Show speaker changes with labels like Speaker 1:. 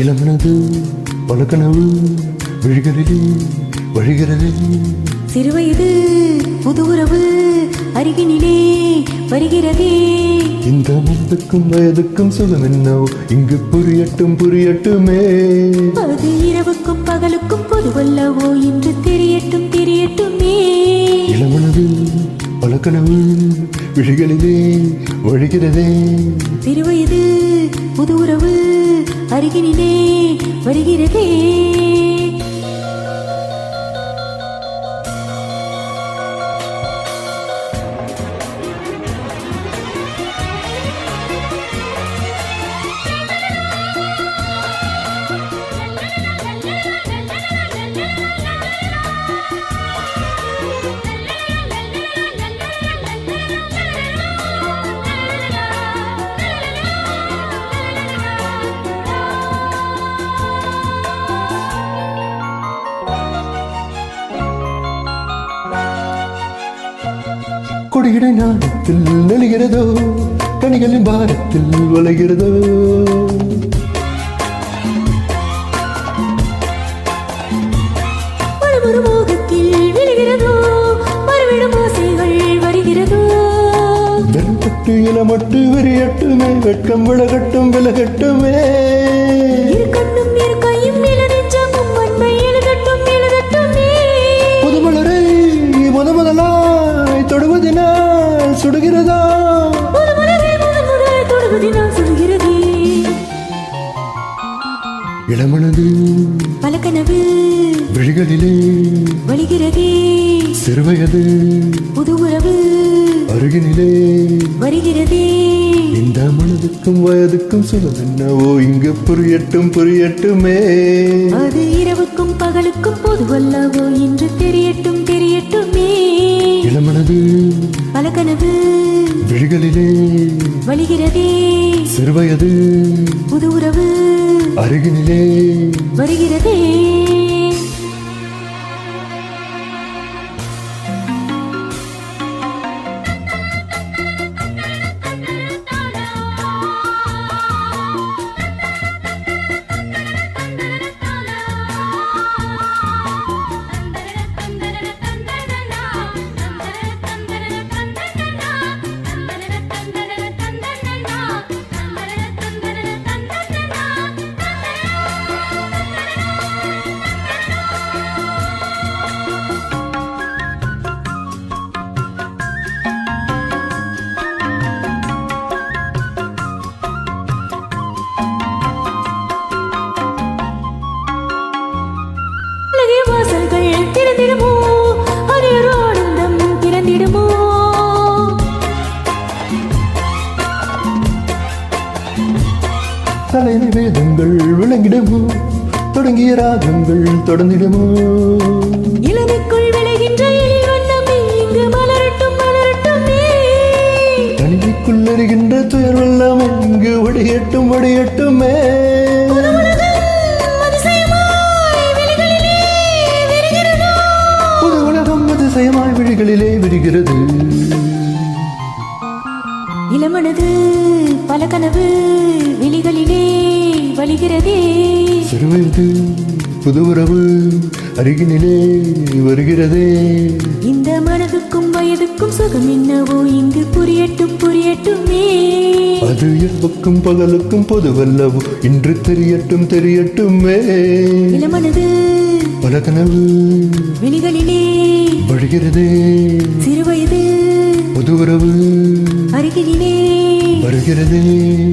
Speaker 1: இளமனது பழக்கனவு விழிகளிலே வழிகிறது.
Speaker 2: சிறுவயது புது உறவு அருகினிலே வருகிறதே.
Speaker 1: இந்த மனதுக்கும் வயதுக்கும் சுகம் என்னவோ இங்கு புரியட்டும் புரியட்டுமே.
Speaker 2: அது இரவுக்கும் பகலுக்கும் பொதுவல்லவோ என்று தெரியட்டும் தெரியட்டுமே.
Speaker 1: இளமனது பழக்கனவு விழிகளிலே வழிகிறதே.
Speaker 2: சிறுவயது புது உறவு அருகினிலே வருகிறதே.
Speaker 1: கொடியிட ஞானத்தில் நெழுகிறதோ கனிகளின் பாரத்தில் வளைகிறதோ? இளமட்டு விரியட்டுமே வெட்கம் விலகட்டும் விலகட்டுமே. இளமனது
Speaker 2: பல கனவு
Speaker 1: விழிகளிலே
Speaker 2: வழிகிறதே.
Speaker 1: சிறுவயது
Speaker 2: புது உறவு
Speaker 1: அருகினிலே
Speaker 2: வருகிறதே.
Speaker 1: இந்த மனதுக்கும் வயதுக்கும் சுகம் என்னவோ இங்கு புரியட்டும் புரியட்டுமே.
Speaker 2: அது இரவுக்கும் பகலுக்கும் பொதுவல்லவோ என்று தெரியட்டும் தெரியட்டுமே.
Speaker 1: இளமனது
Speaker 2: பல கனவு
Speaker 1: விழிகளிலே
Speaker 2: வழிகிறதே.
Speaker 1: சிறுவயது
Speaker 2: புது உறவு
Speaker 1: அருகினிலே
Speaker 2: வருகிறதே.
Speaker 1: தலைமை வேதங்கள் விளங்கிடுமோ? தொடங்கிய ராகங்கள் தொடர்ந்திடுமோ?
Speaker 2: இளமைக்குள் விளைகின்ற
Speaker 1: தனிமைக்குள் எறிகின்ற துயர் வெள்ளம் இங்கு வடியட்டும் வடியட்டுமே
Speaker 2: புது உலகம் அதிசயமாய்
Speaker 1: விழிகளிலே விரிகிறது.
Speaker 2: இளமனது பல கனவு விழிகளிலே
Speaker 1: சிறுவயது புது உறவு அருகினிலே வருகிறதே.
Speaker 2: இந்த மனதுக்கும் வயதுக்கும் சுகம் என்னவோ? இங்கு புரியட்டும் புரியட்டுமே.
Speaker 1: அது இரவுக்கும் பகலுக்கும் பொதுவல்லவோ? இன்று தெரியட்டும் தெரியட்டுமே.
Speaker 2: இளமனது
Speaker 1: பல கனவு
Speaker 2: விழிகளிலே
Speaker 1: வழிகிறதே.
Speaker 2: சிறுவயது
Speaker 1: புது உறவு
Speaker 2: அருகினிலே
Speaker 1: வருகிறதே.